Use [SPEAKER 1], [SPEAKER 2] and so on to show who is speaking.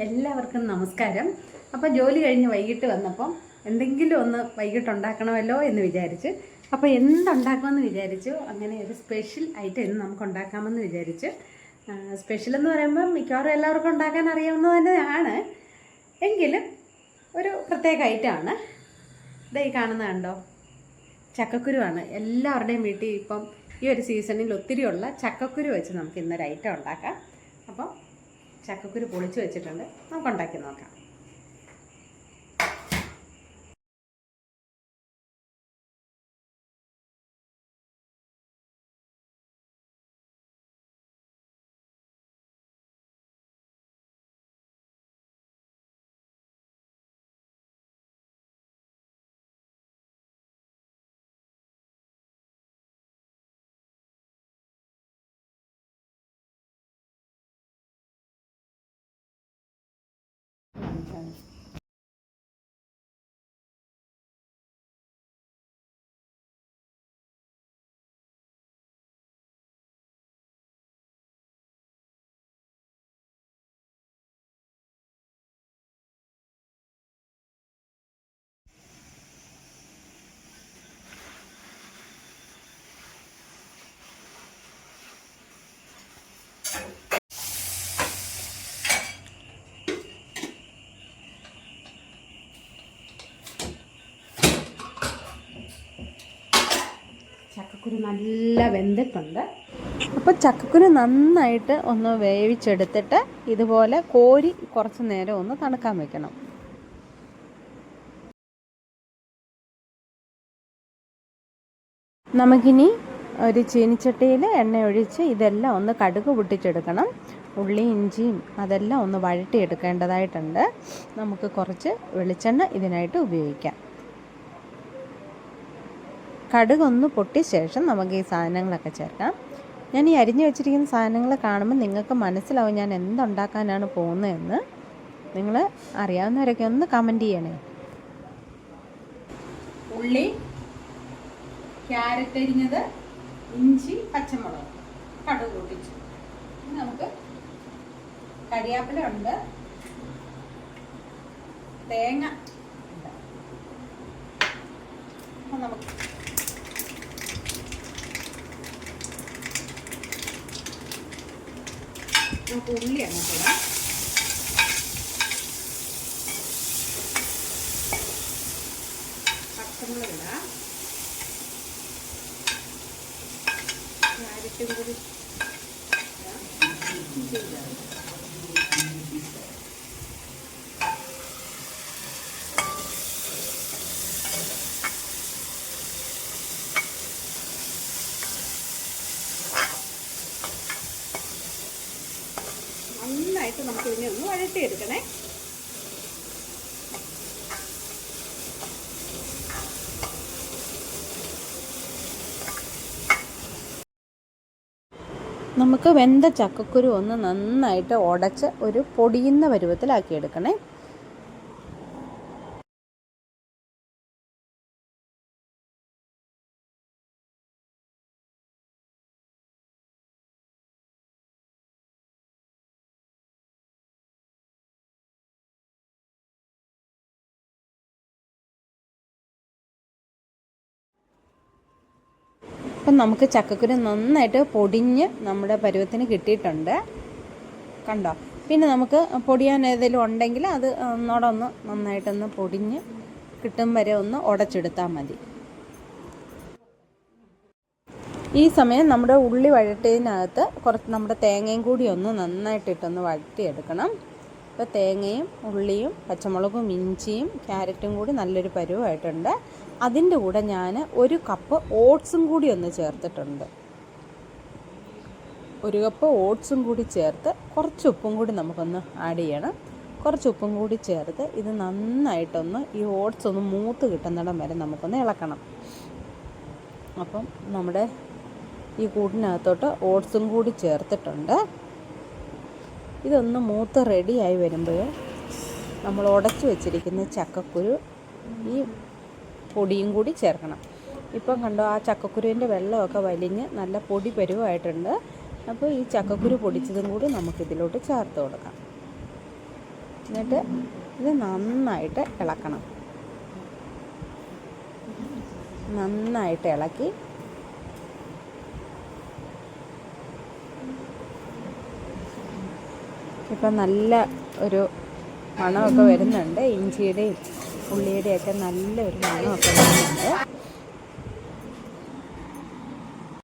[SPEAKER 1] എല്ലാവർക്കും നമസ്കാരം. അപ്പോൾ ജോലി കഴിഞ്ഞ് വൈകിട്ട് വന്നപ്പം എന്തെങ്കിലും ഒന്ന് വൈകിട്ട് ഉണ്ടാക്കണമല്ലോ എന്ന് വിചാരിച്ച് അപ്പോൾ എന്തുണ്ടാക്കുമെന്ന് വിചാരിച്ചു അങ്ങനെ ഒരു സ്പെഷ്യൽ ഐറ്റം ഇന്ന് നമുക്ക് ഉണ്ടാക്കാമെന്ന് വിചാരിച്ച് സ്പെഷ്യൽ എന്ന് പറയുമ്പോൾ മിക്കവാറും എല്ലാവർക്കും ഉണ്ടാക്കാൻ അറിയാവുന്നത് തന്നെയാണ്. എങ്കിലും ഒരു പ്രത്യേക ഐറ്റമാണ് ഇതായി കാണുന്നത് കണ്ടോ? ചക്കക്കുരുവാണ്. എല്ലാവരുടെയും വീട്ടിൽ ഇപ്പം ഈ ഒരു സീസണിൽ ഒത്തിരിയുള്ള ചക്കക്കുരു വെച്ച് നമുക്ക് ഇന്നൊരു ഐറ്റം ഉണ്ടാക്കാം. അപ്പോൾ ചക്കക്കുരു പൊളിച്ച് വെച്ചിട്ടുണ്ട്. നമുക്ക് ഉണ്ടാക്കി നോക്കാം. ചക്കക്കുരു നല്ല വെന്തിട്ടുണ്ട്. അപ്പോൾ ചക്കക്കുരു നന്നായിട്ട് ഒന്ന് വേവിച്ചെടുത്തിട്ട് ഇതുപോലെ കോരി കുറച്ച് നേരം ഒന്ന് തണുക്കാൻ വെക്കണം. നമുക്കിനി ഒരു ചീനിച്ചട്ടിയിൽ എണ്ണ ഒഴിച്ച് ഇതെല്ലാം ഒന്ന് കടുക് പൊട്ടിച്ചെടുക്കണം. ഉള്ളി ഇഞ്ചിയും അതെല്ലാം ഒന്ന് വഴട്ടിയെടുക്കേണ്ടതായിട്ടുണ്ട് നമുക്ക് കുറച്ച് വെളിച്ചെണ്ണ ഇതിനായിട്ട് ഉപയോഗിക്കാം. കടുകൊന്ന് പൊട്ടിയ ശേഷം നമുക്ക് ഈ സാധനങ്ങളൊക്കെ ചേർക്കാം. ഞാൻ ഈ അരിഞ്ഞു വെച്ചിരിക്കുന്ന സാധനങ്ങൾ കാണുമ്പോൾ നിങ്ങൾക്ക് മനസ്സിലാവും ഞാൻ എന്തുണ്ടാക്കാനാണ് പോകുന്നതെന്ന്. നിങ്ങൾ അറിയാവുന്നവരൊക്കെ ഒന്ന് കമന്റ് ചെയ്യണേ. ഉള്ളി ക്യാരറ്റ് അരിഞ്ഞത് ഇഞ്ചി പച്ചമുളക്. കടുക് പൊട്ടിച്ചു ഇനി നമുക്ക് കരിയാപ്പില ഉണ്ട്. തേങ്ങ ഉണ്ട്. അപ്പം നമുക്ക് നമുക്ക് ഉള്ളി അങ്ങോട്ട് ഇടാം. പച്ചമുളക് ഇടാം. ക്യാരറ്റും കൂടി ഇടാം. ഇഞ്ചി ഇടാം. നന്നായിട്ട് നമുക്ക് ഇതിനെ ഒന്ന് വഴട്ടിയെടുക്കണേ നമുക്ക് വെന്ത ചക്കക്കുരു ഒന്ന് നന്നായിട്ട് ഉടച്ച് ഒരു പൊടിയുന്ന പരുവത്തിലാക്കി അപ്പം നമുക്ക് ചക്കക്കുരു നന്നായിട്ട് പൊടിഞ്ഞ് നമ്മുടെ പരുവത്തിന് കിട്ടിയിട്ടുണ്ട്. കണ്ടോ? പിന്നെ നമുക്ക് പൊടിയാൻ ഏതെങ്കിലും ഉണ്ടെങ്കിൽ അത് ഒന്നോടെ ഒന്ന് നന്നായിട്ടൊന്ന് പൊടിഞ്ഞ് കിട്ടും വരെ ഒന്ന് ഉടച്ചെടുത്താൽ മതി. ഈ സമയം നമ്മുടെ ഉള്ളി വഴട്ടിയതിനകത്ത് കുറച്ച് നമ്മുടെ തേങ്ങയും കൂടി ഒന്ന് നന്നായിട്ടിട്ടൊന്ന് വഴറ്റിയെടുക്കണം. ഇപ്പോൾ തേങ്ങയും ഉള്ളിയും പച്ചമുളകും ഇഞ്ചിയും ക്യാരറ്റും കൂടി നല്ലൊരു പരുവമായിട്ടുണ്ട് അതിന്റെ കൂടെ ഞാൻ ഒരു കപ്പ് ഓട്സും കൂടി ഒന്ന് ചേർത്തിട്ടുണ്ട്. ഒരു കപ്പ് ഓട്സും കൂടി ചേർത്ത് കുറച്ച് ഉപ്പും കൂടി നമുക്കൊന്ന് ആഡ് ചെയ്യണം. കുറച്ച് ഉപ്പും കൂടി ചേർത്ത് ഇത് നന്നായിട്ടൊന്ന് ഈ ഓട്സ് ഒന്ന് മൂത്ത് കിട്ടുന്നിടം വരെ നമുക്കൊന്ന് ഇളക്കണം. അപ്പം നമ്മുടെ ഈ കൂട്ടിനകത്തോട്ട് ഓട്സും കൂടി ചേർത്തിട്ടുണ്ട്. ഇതൊന്ന് മൂത്ത് റെഡിയായി വരുമ്പോൾ നമ്മൾ ഉടച്ചു വെച്ചിരിക്കുന്ന ചക്കക്കുരു ഈ പൊടിയും കൂടി ചേർക്കണം. ഇപ്പം കണ്ടോ ആ ചക്കക്കുരുവിന്റെ വെള്ളമൊക്കെ വലിഞ്ഞ് നല്ല പൊടി പരുവായിട്ടുണ്ട്. അപ്പോൾ ഈ ചക്കക്കുരു പൊടിച്ചതും കൂടി നമുക്കിതിലോട്ട് ചേർത്ത് കൊടുക്കാം. എന്നിട്ട് ഇത് നന്നായിട്ട് ഇളക്കണം. നന്നായിട്ട് ഇളക്കി ഇപ്പം നല്ല ഒരു മണമൊക്കെ വരുന്നുണ്ട് ഇഞ്ചിയുടെയും ഉള്ളിയുടെയൊക്കെ നല്ലൊരു മണമൊക്കെ വരുന്നുണ്ട്